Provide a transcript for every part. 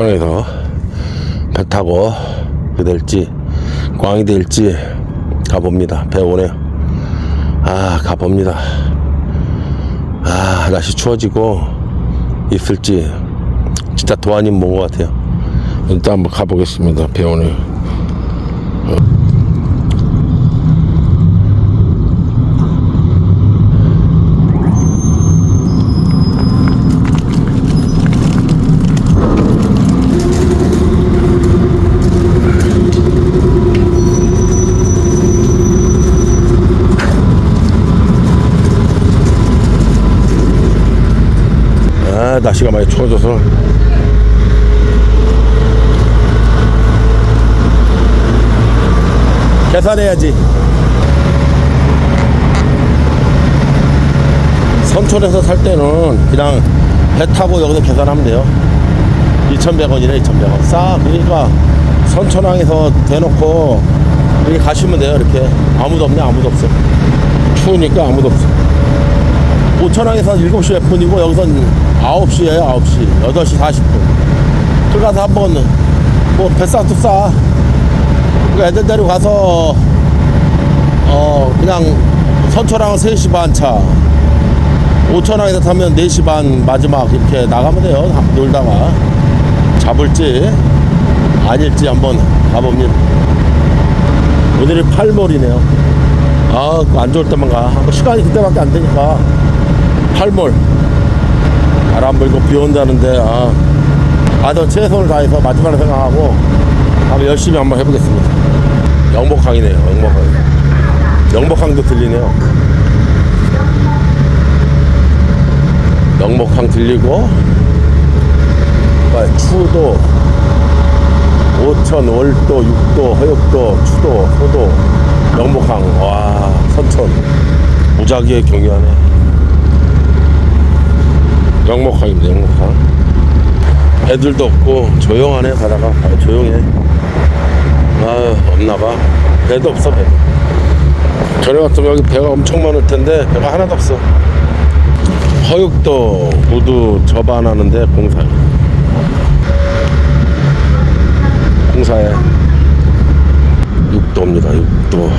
포항에서 배 타고 그 될지 꽝이 될지 가봅니다. 배 오네요. 아 가봅니다. 아 날씨 추워지고 있을지 진짜 도안님 본것 같아요. 일단 한번 가보겠습니다. 배 오네요. 아 날씨가 많이 추워져서. 계산해야지. 선촌에서 살 때는 그냥 배 타고 여기서 계산하면 돼요. 2,100원이네 2,100원. 싸 그러니까 선천항에서 대놓고 이렇게 가시면 돼요 이렇게. 아무도 없네 아무도 없어. 추우니까 아무도 없어 오천항에서 7시 몇 분이고 여기선 9시에요 9시. 8시 40분. 들어가서 한번 뭐 뱃싸도 싸. 그 애들 데리고 가서 어 그냥 선천항은 3시 반차. 오천항에서 타면 4시 반 마지막 이렇게 나가면 돼요 놀다가. 잡을지 아닐지 한번 가봅니다. 오늘이 8월이네요. 아, 안 좋을 때만 가. 뭐 시간이 그때밖에 안 되니까. 8몰. 바람 불고 비 온다는데, 아. 아, 저 최선을 다해서 마지막을 생각하고, 한번 열심히 한번 해보겠습니다. 영복항이네요, 영복항. 영복항도 들리네요. 영복항 들리고, 그러니까 추도, 오천, 월도, 육도, 허역도, 추도, 소도, 영복항, 와, 선천. 무작위에 경유하네. 영목항입니다, 영목항. 애들도 없고, 조용하네, 바다가. 아, 조용해. 아, 없나봐. 배도 없어, 배. 전에 같으면 여기 배가 엄청 많을 텐데, 배가 하나도 없어. 허육도 모두 접안하는데, 공사에. 공사에. 육도입니다, 육도.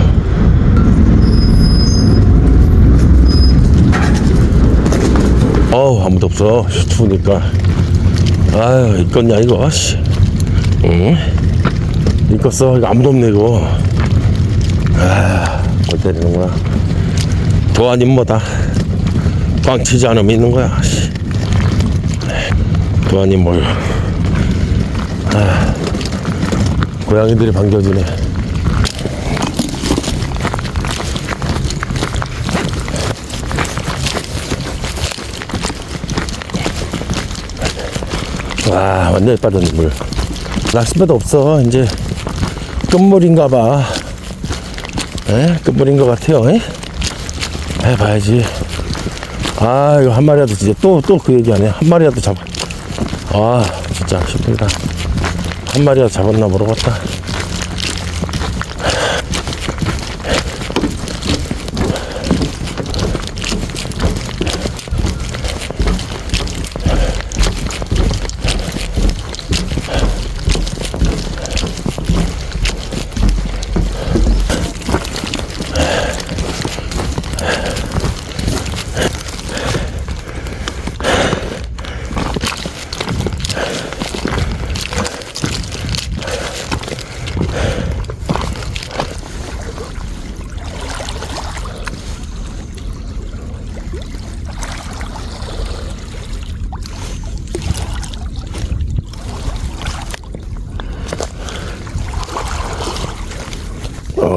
어우, 아무도 없어. 씨, 추우니까. 아유, 이건냐, 이거, 씨. 응? 이껐어. 이거 아무도 없네, 이거. 아, 못 때리는구나. 도안님 뭐다. 꽝 치지 않으면 있는 거야, 씨. 도안님 뭘. 아, 고양이들이 반겨주네. 와 완전히 빠졌네 물. 낚싯배도 없어. 이제 끝물인가 봐. 에? 끝물인 것 같아요 에? 해봐야지. 아 이거 한 마리라도 진짜 또 또 그 얘기 하네. 한 마리라도 잡아. 아 진짜 힘들다. 한 마리라도 잡았나 모르겠다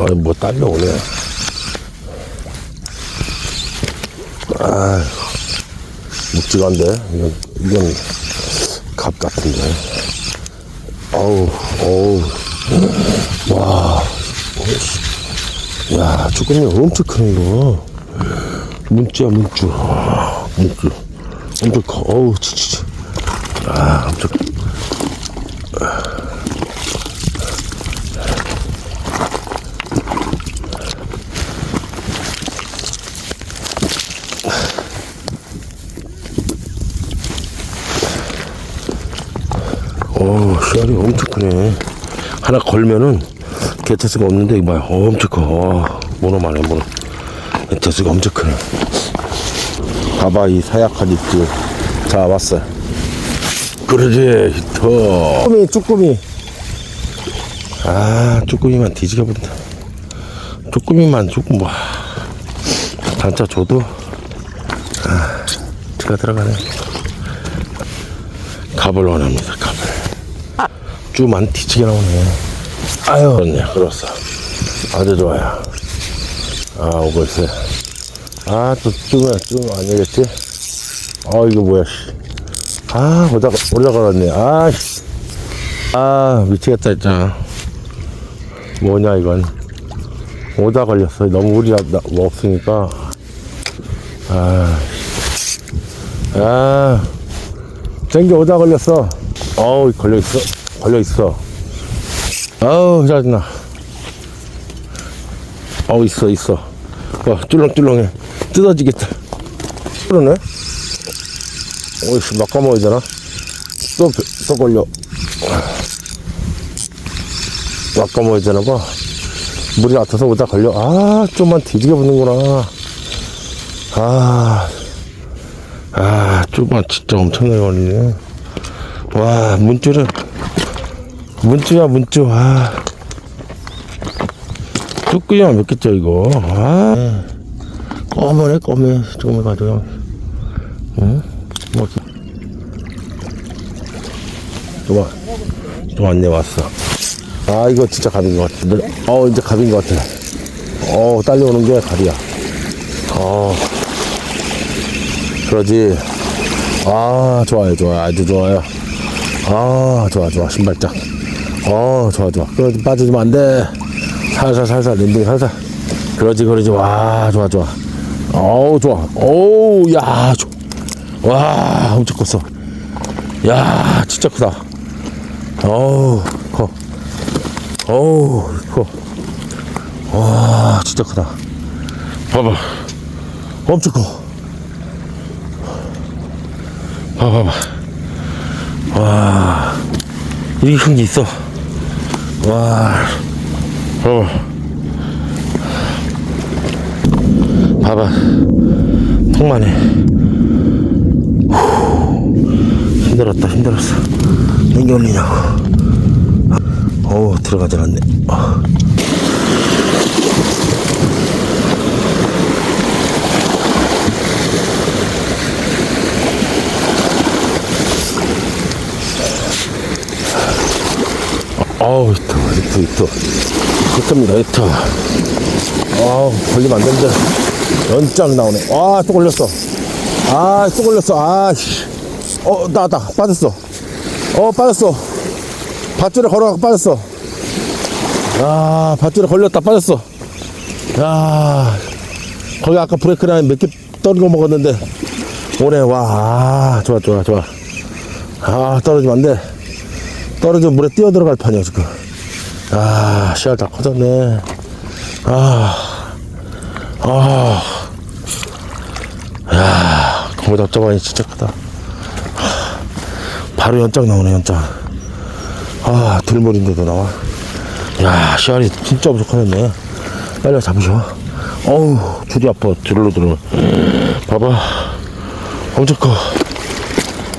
어, 뭐 딸려오네. 아, 묵직한데? 이건, 이건 갑 같은데. 어우, 어우. 와. 야, 쭈꾸미 엄청 크네, 이거. 문주야, 문주. 문주. 엄청 커. 어우, 치치치. 아, 엄청 씨알이 엄청 크네. 하나 걸면은 개체수가 없는데, 이거 봐요. 어, 엄청 커. 와, 모노만해, 모노. 개체수가 엄청 크네. 봐봐, 이 사약한 입질. 자, 왔어요. 그러지, 히터. 쭈꾸미, 쭈꾸미. 아, 쭈꾸미만 뒤지게 본다. 쭈꾸미만 조금, 와. 단자 줘도, 아, 제가 들어가네. 갑을 원합니다, 쭈만 뒤지게 나오네. 아유, 그렇네, 그렇어. 아주 좋아요. 아, 있어요. 아, 또 쭈면, 쭈 아니겠지? 아, 이거 뭐야, 씨. 아, 오다가, 갔네. 아, 씨. 아, 미치겠다, 진짜. 뭐냐, 이건. 오다 걸렸어. 너무 우리가 나- 뭐 없으니까. 아, 씨. 아. 쟁겨 오다 걸렸어. 어우, 걸려있어. 걸려 있어. 아우, 짜증나. 어우, 있어, 있어. 와, 쭈렁쭈렁해. 뜯어지겠다. 그러네? 어이씨, 막 까먹어야 되나? 또, 또 걸려. 막 까먹어야 되나 봐. 물이 앞서서 오다 걸려. 아, 좀만 뒤지게 붙는구나. 아, 아, 좀만 진짜 엄청나게 걸리네. 와, 문줄은, 문주야, 문주. 아. 쭈꾸리만 몇 개째, 이거. 아. 검은해, 검해. 조금 해가지고. 응? 뭐, 좋아. 좀 안내 왔어. 아, 이거 진짜 갑인 것 같아. 어, 이제 갑인 것 같아. 어, 딸려오는 게 갑이야. 어. 그러지. 아, 좋아요, 좋아요. 아주 좋아요. 아, 좋아, 좋아. 신발장. 어, 좋아, 좋아. 그러지, 빠져주면 안 돼. 살살, 살살, 랜딩 살살. 그러지, 그러지. 와, 좋아, 좋아. 어우, 좋아. 어우, 야, 좋아. 와, 엄청 컸어. 야, 진짜 크다. 어우, 커. 어우, 커. 와, 진짜 크다. 봐봐. 엄청 커. 봐봐봐. 와, 이렇게 큰 게 있어. 와, 어. 봐봐. 통만해. 후, 힘들었다, 힘들었어. 땡겨 올리냐고. 어우, 들어가질 않네. 어. 아우, 히터, 히터. 히터입니다, 히터. 아우, 걸리면 안 되는데. 연장 나오네. 아, 또 걸렸어. 아, 또 걸렸어. 아, 씨. 어, 나왔다. 빠졌어. 어, 빠졌어. 밧줄에 걸어가고 빠졌어. 야, 밧줄에 걸렸다. 빠졌어. 야, 거기 아까 브레이크 라인 몇개 떨어져 먹었는데. 오네, 와, 아, 좋아, 좋아, 좋아. 아, 떨어지면 안 돼. 떨어지면 물에 뛰어 들어갈 판이야, 지금. 아, 씨알 다 커졌네. 아, 아. 야, 거기 답답하니 진짜 크다. 바로 연장 나오네, 연장. 아, 들물인데도 나와. 야, 씨알이 진짜 엄청 커졌네. 빨리 잡으셔. 어우, 줄이 아파, 줄로 들어. 봐봐. 엄청 커.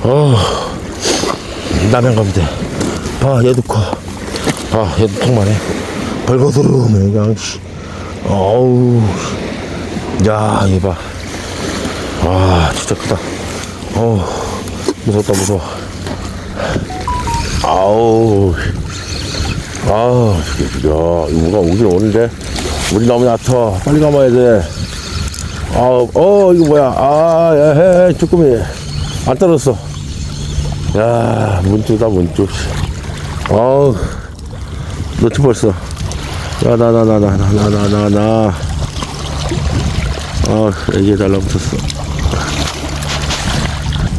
어우. 라면 가면 돼. 봐, 얘도 커. 봐, 얘도 통만해. 벌거스름해, 그냥, 씨. 어우. 야, 얘 봐. 와, 진짜 크다. 어우, 무섭다, 무서워. 아우. 아우, 야, 이거가 오긴 오는데. 우리 너무 얕아. 빨리 감아야 돼. 아우, 어, 이거 뭐야. 아, 야, 해, 쭈꾸미. 안 떨어졌어. 야, 문주다, 문주. 아우, 놓치 벌써. 야, 나, 나, 나, 나, 나, 나, 나, 나, 나. 아, 애기 달라붙었어.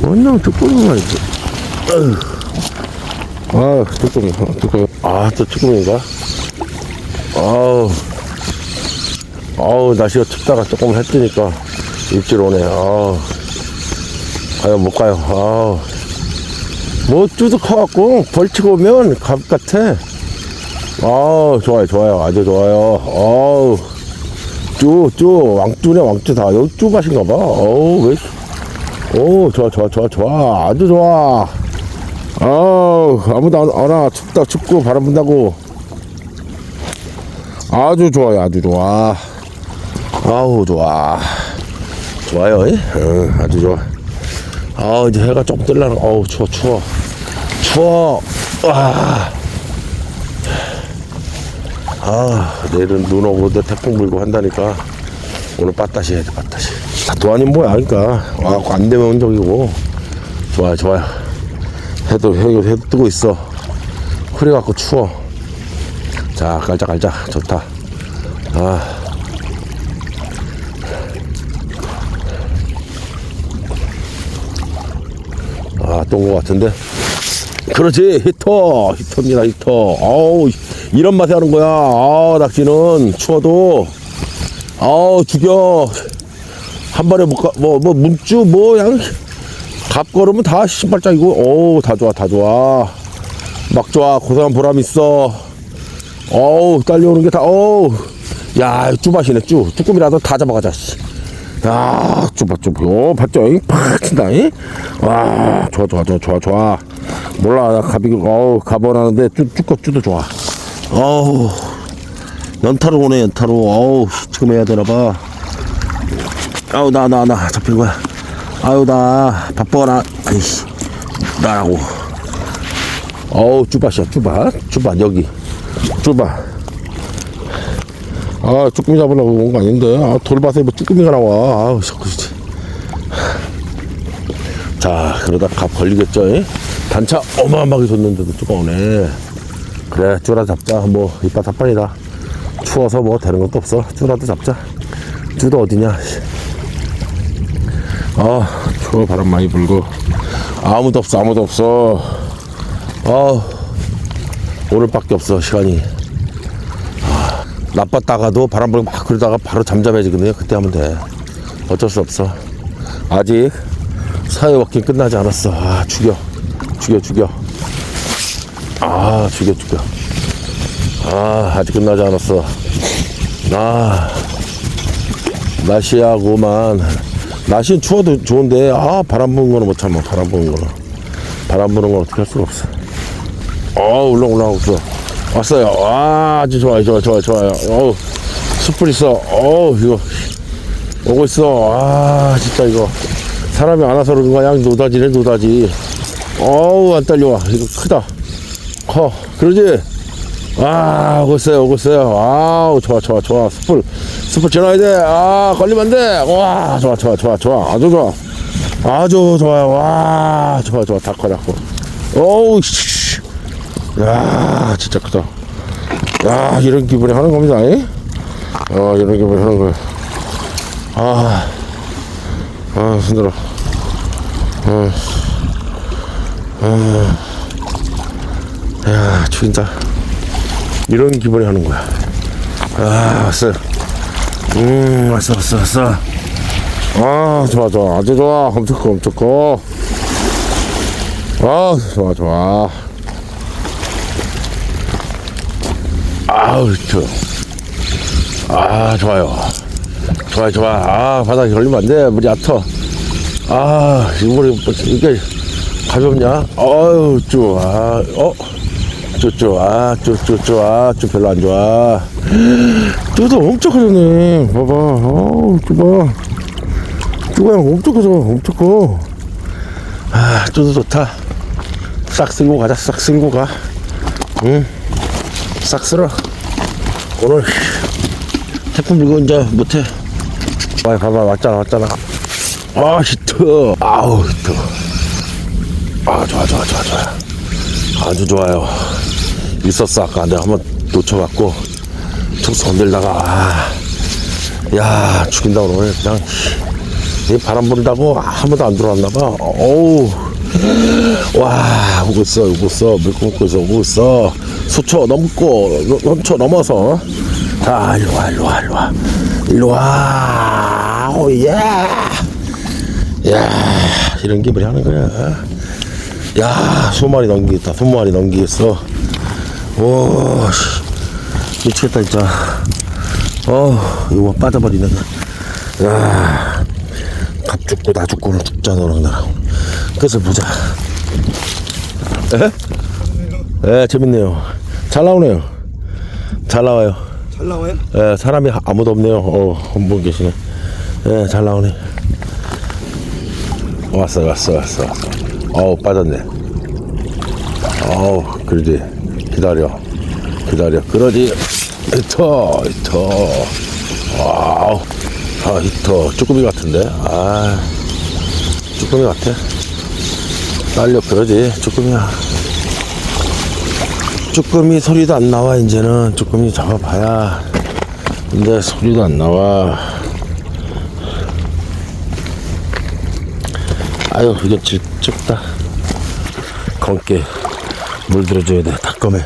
완전 쭈꾸미만 있어. 아, 쭈꾸미, 어, 쭈꾸미. 아, 또 쭈꾸미인가? 아우. 아우, 날씨가 춥다가 조금 했으니까 입질 오네. 아우. 과연 못 가요. 아우. 뭐 쭈도 커갖고 벌치고 오면 갑 같아. 아 좋아요 좋아요 아주 좋아요. 어우 쭈쭈 왕쭈네 왕쭈 다 여기 쭈 맛인가 봐. 어우 왜? 오 좋아 좋아 좋아 좋아 아주 좋아. 아우 아무도 안 와라 춥다 춥고 바람 분다고. 아주 좋아요 아주 좋아. 아우 좋아. 좋아요. 예? 응, 아주 좋아. 아 이제 해가 조금 뜰라는 어우 추워 추워 추워 와. 아 내일은 눈 오고 내 태풍 불고 한다니까 오늘 빠따시 해야 돼 빠따시. 아, 도안이 뭐야 그러니까. 와갖고 안 되면 적이고. 좋아요 좋아요. 해도 해도 해도 뜨고 있어. 흐려갖고 추워. 자 깔짝 깔짝 좋다. 아. 아, 똥거 같은데. 그렇지, 히터, 히터입니다, 히터. 아우, 이런 맛에 하는 거야. 아, 낚시는 추워도. 아우, 죽여. 한 번에 못 가, 뭐, 뭐, 문주, 뭐, 양, 갑 걸으면 다 신발짝이고, 어우, 다 좋아, 다 좋아. 막 좋아, 고생한 보람 있어. 어우, 딸려오는 게 다, 어우. 야, 쭈맛이네, 쭈. 쭈꾸미라도 다 잡아가자, 씨. 야, 좁아, 좁아. 오, 봤죠? 잉? 팍 친다, 잉? 와, 좋아, 좋아, 좋아, 좋아, 좋아. 몰라, 나 갑이, 어우, 가버나는데, 쭈, 쭈꺼, 쭈도 좋아. 어우, 연타로 오네, 연타로. 어우, 지금 해야 되나봐. 아우, 나, 나, 나, 잡힌 거야. 아유, 나, 바빠라. 아이씨, 나라고. 어우, 쭈밭이야, 쭈밭. 쭈밭, 여기. 쭈밭. 아, 쭈꾸미 잡으려고 온 거 아닌데. 아, 돌밭에 뭐 쭈꾸미가 나와. 아우, 자꾸. 자, 그러다 갑 걸리겠죠? 이? 단차 어마어마하게 줬는데도 뜨거우네. 그래, 쭈라 잡자. 뭐, 이빨 탑판이다. 추워서 뭐 되는 것도 없어. 쭈라도 잡자. 쭈도 어디냐. 씨. 아, 추워 바람 많이 불고. 아무도 없어, 아무도 없어. 아, 오늘밖에 없어, 시간이. 나빴다가도 바람 불고 막 그러다가 바로 잠잠해지거든요. 그때 하면 돼. 어쩔 수 없어. 아직 사회 워킹 끝나지 않았어. 아, 죽여. 죽여, 죽여. 아, 죽여, 죽여. 아, 아직 끝나지 않았어. 아, 날씨하고만. 날씨는 추워도 좋은데, 아, 바람 부는 거는 못 참아. 바람 부는 거는. 바람 부는 건 어떻게 할 수가 없어. 어, 울렁 올라오고 있어. 왔어요. 와, 아주 좋아요, 좋아요, 좋아요, 좋아요. 어우, 숯불 있어. 어우, 이거. 오고 있어. 아, 진짜 이거. 사람이 안 와서 그런 거야. 양 노다지네, 노다지. 어우, 안 딸려와. 이거 크다. 커. 그러지? 아, 오고 있어요, 오고 있어요. 아우, 좋아, 좋아, 좋아. 숯불. 숯불 지나야 돼. 아, 걸리면 안 돼. 와, 좋아, 좋아, 좋아, 좋아. 아주 좋아. 아주 좋아요. 와, 좋아, 좋아. 다 커졌고. 어우, 씨. 야 진짜 크다 야 이런 기분이 하는 겁니다 이? 어 이런 기분이 하는 거야 아, 아 힘들어 어, 어, 야 죽인다 이런 기분이 하는 거야 아 왔어 음 왔어 왔어 왔어 아 좋아 좋아 아주 좋아 엄청 커 엄청 커아 좋아 좋아 아우, 저. 아, 좋아요. 좋아, 좋아. 아, 바닥에 걸리면 안 돼. 물이 얕아. 아, 이 물이, 뭐, 이게 가볍냐? 어유 좋아. 어? 쪼, 쪼, 아, 쪼, 쪼, 쪼, 아, 쪼 별로 안 좋아. 쪼도 엄청 커졌네. 봐봐. 어우, 쪼봐. 쪼가 엄청 커져. 엄청 커. 아, 쪼도 좋다. 싹 쓸고 가자. 싹 쓸고 가. 응. 싹 쓸어. 오늘 태풍 불고 이제 못해. 와, 봐봐, 왔잖아, 왔잖아. 아, 히트. 아우, 히트. 아, 좋아, 좋아, 좋아, 좋아. 아주 좋아요. 있었어, 아까 내가 한번 놓쳐갖고, 툭 손들다가, 아, 야, 죽인다, 오늘. 그냥, 이 바람 분다고 한 번도 안 들어왔나봐. 어우. 와, 오고 있어, 오고 있어. 물고 먹고 있어, 오고 있어. 수초 넘고, 넘초 넘어서. 자, 일로 와, 일로 와, 일로 와. 일로 와. 오, 예. 야, 이런 기분이 하는 거야. 야, 20마리 넘기겠다. 20마리 넘기겠어. 오, 씨. 미치겠다, 진짜. 어, 이거 빠져버리네. 야, 갑 죽고 나 죽고는 죽자, 너랑 나랑. 끝을 보자. 에? 예, 재밌네요. 잘 나오네요. 잘 나와요. 잘 나와요? 예, 사람이 아무도 없네요. 어, 한분 계시네. 예, 잘 나오네. 왔어, 왔어, 왔어, 왔어. 어우, 빠졌네. 어우, 그러지. 기다려. 기다려. 그러지. 히터, 히터. 와우. 아, 히터. 쭈꾸미 같은데? 아, 쭈꾸미 같아. 딸려, 그러지. 쭈꾸미야. 쭈꾸미 소리도 안 나와, 이제는. 쭈꾸미 잡아봐야. 근데 소리도 안 나와. 아유, 이거 질, 춥다. 검게 물 들어줘야 돼, 닭검에.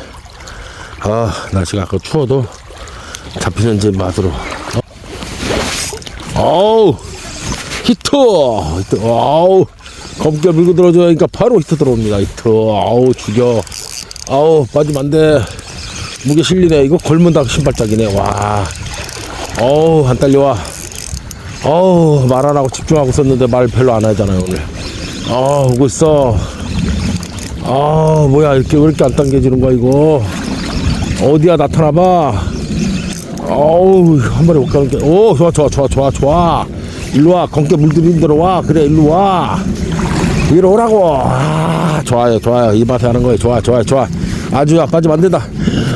아, 날씨가 아까 추워도 잡히는 집 맛으로. 어? 어우, 히트! 히트, 아우, 검게 물고 들어줘야 하니까 바로 히트 들어옵니다, 히트. 아우, 죽여. 아우, 빠지면 안 돼. 무게 실리네. 이거 걸문다 신발짝이네. 와. 어우, 안 딸려와. 어우, 말 안 하고 집중하고 썼는데 말 별로 안 하잖아요, 오늘. 아, 오고 있어. 아, 뭐야, 이렇게, 왜 이렇게 안 당겨지는 거야, 이거. 어디야, 나타나봐. 어우, 한 마리 못 가는데. 오, 좋아, 좋아, 좋아, 좋아, 좋아. 일로 와. 건게 물들이는 대로 와. 그래, 일로 와. 위로 오라고. 아, 좋아요, 좋아요. 이 맛에 하는 거예요. 좋아, 좋아, 좋아. 아주야, 빠지면 안 된다.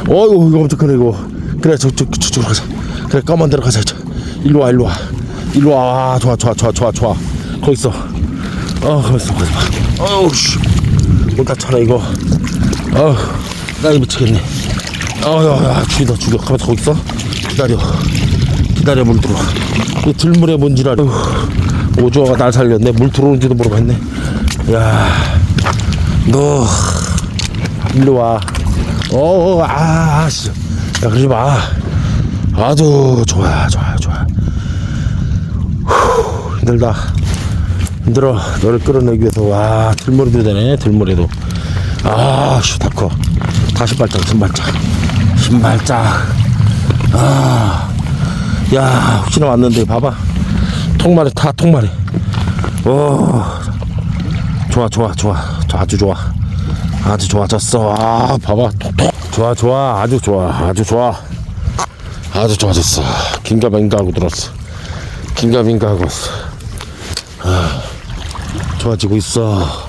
어이구, 이거 엄청 크네, 이거. 그래, 저, 저, 저쪽으로 가자. 그래, 까만 데로 가자. 저. 일로 와, 일로 와. 일로 와. 아, 좋아, 좋아, 좋아, 좋아, 좋아. 거기 있어. 어, 거기 있어, 거기 있어. 어우, 씨. 못 다쳐라, 이거. 어우, 나 이거 미치겠네. 어휴, 야, 죽이다, 죽여. 가만있어, 거기 있어. 기다려. 기다려, 물 들어와. 이 들물에 뭔지라. 어휴, 오주어가 날 살렸네. 물 들어오는지도 모르겠네. 야, 너, 일로 와. 어, 어, 아, 아, 씨. 야, 그러지 마. 아주 좋아, 좋아, 좋아. 후, 힘들다. 힘들어. 너를 끌어내기 위해서, 와, 들머리도 되네, 들머리도. 아, 씨, 다 커. 다시 발짝, 신발짝. 신발짝. 아, 야, 혹시나 왔는데, 봐봐. 통마리 타, 통마리. 오, 좋아, 좋아, 좋아. 아주 좋아. 아주 좋아졌어. 아, 봐봐. 톡톡. 좋아, 좋아. 아주 좋아. 아주 좋아. 아주 좋아졌어. 긴가민가 하고 들었어. 긴가민가 하고 있어. 아, 좋아지고 있어.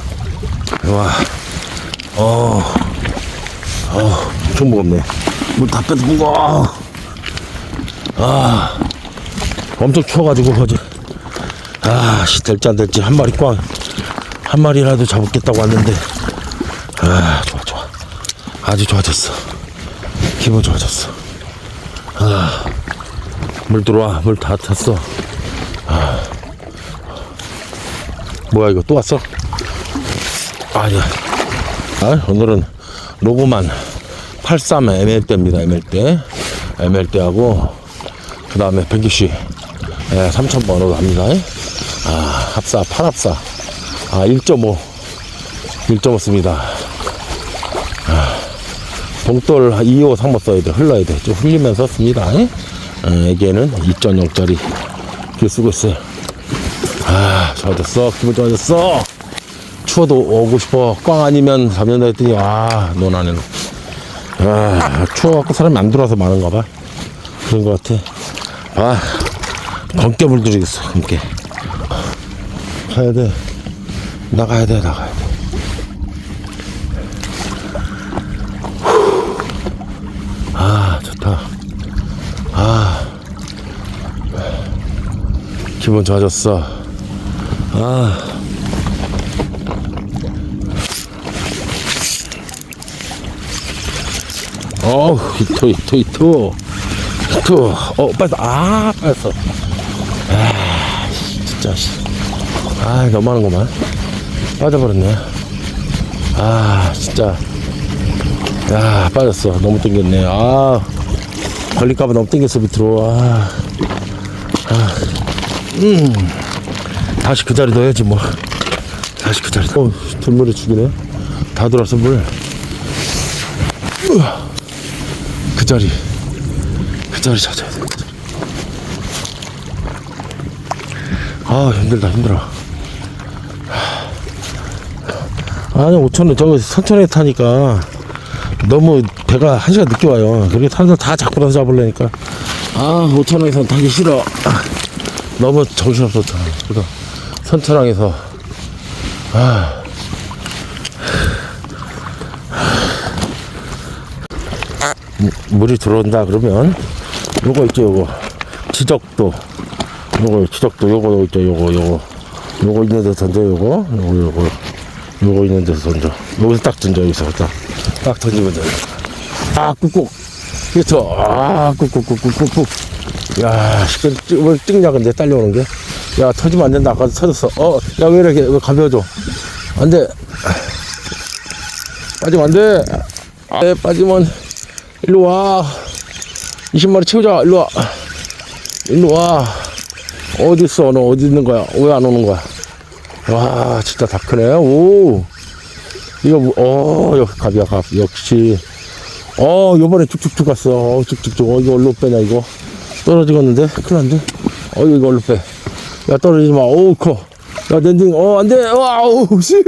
좋아. 어, 어, 엄청 무겁네. 물 다 빼서 무거워. 아, 엄청 추워가지고 어제. 아, 씨, 될지 안 될지 한 마리 꽝. 한 마리라도 잡겠다고 왔는데. 아, 좋아, 좋아. 아주 좋아졌어. 기분 좋아졌어. 아, 물 들어와. 물 다 탔어. 아, 뭐야, 이거 또 왔어? 아니야. 아, 오늘은 로고만 83 ML대입니다, ML대. ML대하고, 그 다음에 160, 예, 3000번으로 갑니다. 아, 합사, 8합사. 아, 1.5. 1.5 씁니다. 봉돌 2호 3호 써야 돼. 흘러야 돼. 좀 흘리면서 씁니다. 에? 어, 애기에는 2.0짜리 길 쓰고 있어요. 아, 좋아졌어. 기분 좋아졌어. 추워도 오고 싶어. 꽝 아니면 잡는다 했더니, 아, 논 안에는. 아, 추워갖고 사람이 안 들어와서 많은가 봐. 그런 것 같아. 아, 검게 물들이겠어. 검게. 가야 돼. 나가야 돼, 나가야 돼. 아, 좋다. 아, 기분 좋아졌어. 아, 어우, 히토, 히토, 히토. 히토. 어, 빠졌어. 아, 빠졌어. 아, 씨, 진짜, 씨. 아, 너무 하는구만. 빠져버렸네. 아, 진짜. 야, 빠졌어. 너무 땡겼네. 아, 걸릴까봐 너무 땡겼어, 밑으로. 아, 아, 음. 다시 그 자리 넣어야지, 뭐. 다시 그 자리. 어, 들물에 죽이네. 다 들어왔어, 물. 우와. 그 자리. 그 자리 찾아야 돼. 그 자리. 아, 힘들다, 힘들어. 아니, 5천원, 저거 천천히 타니까 너무 배가 한 시간 늦게 와요. 그렇게 타는 다 잡고 나서 잡으려니까. 아, 5천원에서 타기 싫어. 아, 너무 정신없었다. 그래서 선천항에서. 무- 물이 들어온다 그러면 요거 있죠 요거. 지적도. 요거 지적도 요거 있죠 요거 요거. 요거 있는 데서 던져 요거. 요거 요거. 요거 있는 데서 던져. 여기서 딱 던져 여기서 딱, 딱 던지면 돼아 꾹꾹. 그렇죠. 아 꾹꾹꾹꾹꾹꾹. 야 시끄러 왜 찍냐 근데 딸려오는 게 야 터지면 안 된다 아까 터졌어 어 야 왜 이렇게 왜 가벼워져 안돼 빠지면 안돼 아, 빠지면 일로 와. 20마리 채우자. 일로 와. 일로 와. 어디 있어? 너 어디 있는 거야? 왜 안 오는 거야? 와, 진짜 다 크네. 오. 이거, 뭐- 어, 역시 갑이야, 갑. 역시. 어, 요번에 쭉쭉쭉 갔어. 어, 쭉쭉쭉. 어, 이거 얼로 빼냐, 이거. 떨어지겠는데? 큰일 났는데? 어, 이거 얼로 빼. 야, 떨어지지 마. 어우, 커. 야, 랜딩. 어, 안 돼. 와우, 씨.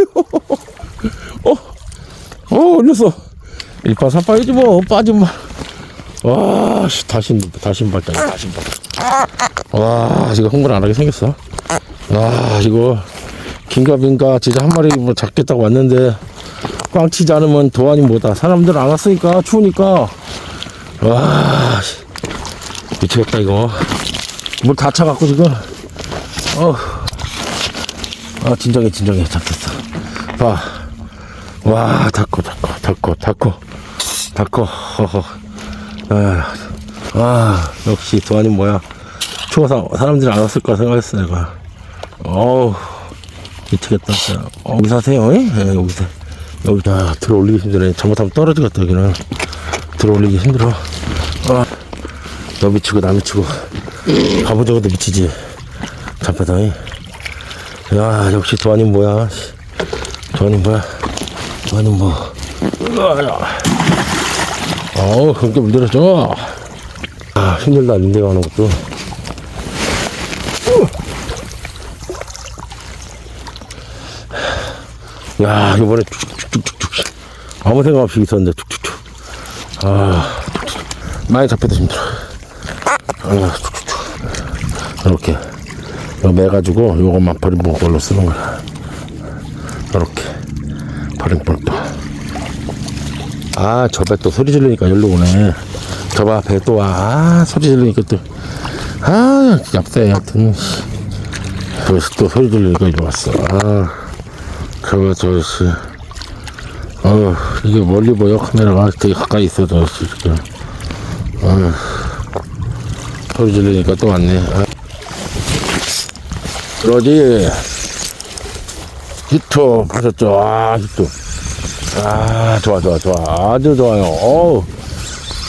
어, 어, 올렸어. 일파 삼파 해지 뭐 빠지면 와 씨, 다신 다신 발달 다신 발달 와 지금 흥분 안 하게 생겼어 와 이거 긴가민가 진짜 한 마리 뭐 잡겠다고 왔는데 꽝 치지 않으면 도안이 뭐다 사람들 안 왔으니까 추우니까 와 씨, 미치겠다 이거 물 다 차갖고 지금 어 아 진정해 진정해 잡혔어. 봐와 닫고 닫고 닫고 닫고. 닫고. 허허. 아, 아 역시 도안이 뭐야. 추워서 사람들이 안 왔을 거라 생각했어 내가. 어우. 미치겠다 진짜. 어, 여기서 하세요 예? 예, 여기서. 여기 다 들어 올리기 힘드네 잘못하면 떨어지겠다 여기는. 들어 올리기 힘들어. 아, 너 미치고 나 미치고. 적도 미치지 잡혀다 이. 야 역시 도안이 뭐야 씨. 도안이 뭐야 도안이 뭐 어우, 그렇게 물들어줘. 아, 힘들다, 린데 가는 것도. 야, 이번에 쭉쭉쭉쭉. 아무 생각 없이 있었는데, 쭉쭉쭉. 아. 많이 잡혀도 힘들어. 아, 쭉쭉쭉. 이렇게. 이거 매가지고, 요것만 버림봉 걸로 쓰는 거야. 이렇게. 버림봉도. 아, 저 배 또 소리 지르니까 여기로 오네. 저 봐, 배 또 와. 아, 소리 지르니까 또. 아, 얍새, 하여튼. 저기서 또 소리 지르니까 이리 왔어. 아, 저거, 저씨. 어, 이게 멀리 보여, 카메라가. 되게 가까이 있어, 저씨, 지금. 아, 소리 지르니까 또 왔네. 아. 그러지. 히토, 보셨죠? 아, 히토. 아, 좋아, 좋아, 좋아. 아주 좋아요. 어우.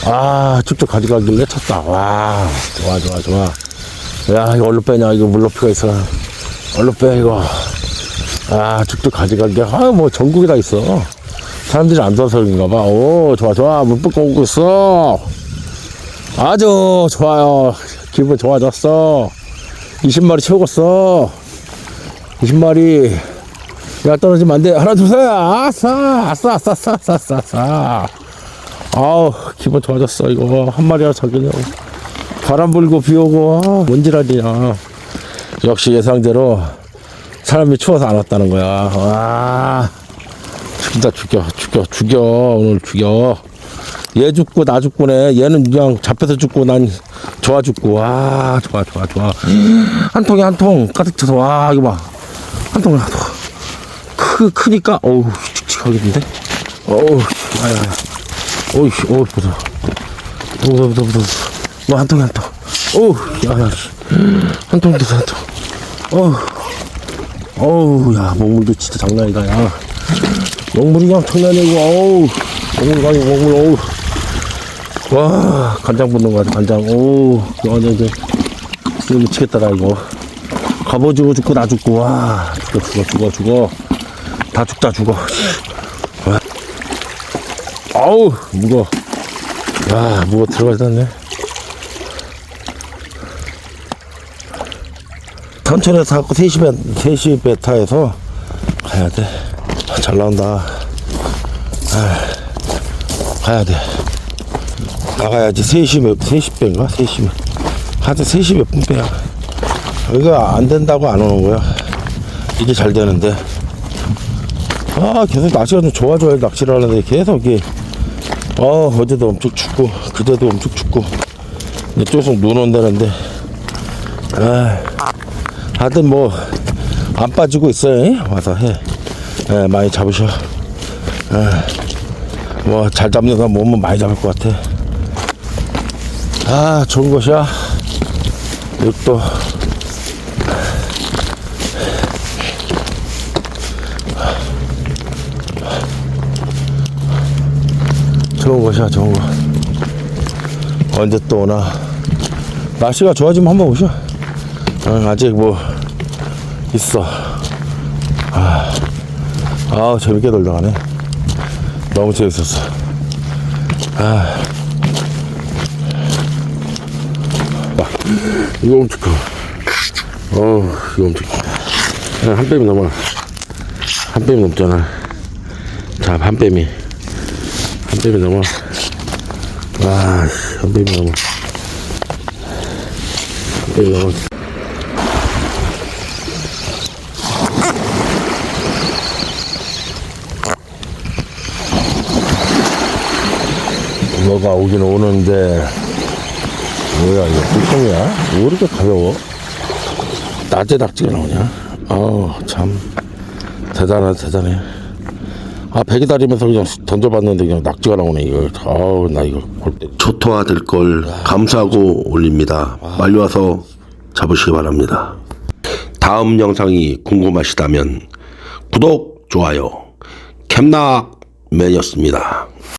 아, 쭉쭉 가져가길래 쳤다. 와, 좋아, 좋아, 좋아. 야, 이거 얼로 빼냐. 이거 물높이가 있어. 얼로 빼, 이거. 아, 쭉쭉 가져가게. 아, 뭐, 전국에 다 있어. 사람들이 안 도와서 그런가 봐. 오, 좋아, 좋아. 물 뿜고 오고 있어. 아주 좋아요. 기분 좋아졌어. 20마리 채우겠어. 20마리. 야 떨어지면 안 돼. 하나 둘 셋. 아싸 아싸 아싸 아싸 아싸 아싸 아싸. 아우 기분 좋아졌어 이거 한 마리나 잡으려고. 바람 불고 비 오고 아, 뭔지라니야. 역시 예상대로 사람이 추워서 안 왔다는 거야. 와 진짜 죽여 죽여 죽여 오늘 죽여. 얘 죽고 나 죽고네. 얘는 그냥 잡혀서 죽고 난 좋아 죽고. 와 좋아 좋아 좋아. 한 통에 한 통 가득 쳐서 와 이거 봐. 한 통에 한 통. 크, 크니까, 어우, 칙칙하겠는데? 어우, 아야, 어우, 씨, 어우, 보자. 보자, 보자, 보자. 뭐, 한 통에 한 통. 어우, 야, 야, 씨. 한 통도 한 통. 어우, 어우, 야, 먹물도 진짜 장난이다, 야. 먹물이 그냥 장난이야, 이거, 어우. 먹물 가게, 먹물, 어우. 와, 간장 붓는 거 같아, 간장. 오우, 완전, 이제, 이거 미치겠다, 나, 이거. 갑오징어 죽고, 나 죽고, 와. 죽어, 죽어, 죽어, 죽어. 다 죽다 죽어. 와, 아우 무거. 야 무거 들어가졌네. 천천히 타고 3시 배, 3시 배 타에서 가야 돼. 아, 잘 나온다. 아, 가야 돼. 나가야지. 3시 몇, 3시 배인가? 3시. 하여튼 3시 몇 분 배야. 이거 안 된다고 안 오는 거야. 이게 잘 되는데. 아, 계속 낚시가 좀 좋아져야 낚시를 하는데 계속 이게, 어, 어제도 엄청 춥고, 그제도 엄청 춥고, 이쪽에서 눈 온다는데, 아, 하여튼 뭐, 안 빠지고 있어요. 잉? 와서 해. 예, 많이 잡으셔. 예, 뭐, 잘 잡는 사람 몸은 많이 잡을 것 같아. 아, 좋은 것이야. 이것도. 좋은 것이야, 좋은 거. 언제 또 오나. 날씨가 좋아지면 한번 오셔. 어, 아직 뭐, 있어. 아, 아 재밌게 놀다 가네. 너무 재밌었어. 아. 이거 엄청 커. 어, 이거 엄청 커. 한 뺨이 넘어. 한 뺨이 넘잖아. 자, 한 뺨이. 한 뺨이 넘어. 와, 씨, 한 뺨이 넘어. 한 뺨이 넘어. 뭐가 오긴 오는데 뭐야 이거 뚜껑이야? 왜 이렇게 가벼워? 낮에 낙지가 나오냐? 아우 참 대단하다 대단해 아 배기 다리면서 그냥 던져봤는데 그냥 낙지가 나오네 이거 아우 나 이거 볼때 초토화 될 걸 감사하고 올립니다. 빨리 와서 잡으시기 바랍니다. 다음 영상이 궁금하시다면 구독, 좋아요, 캠락 맨이었습니다.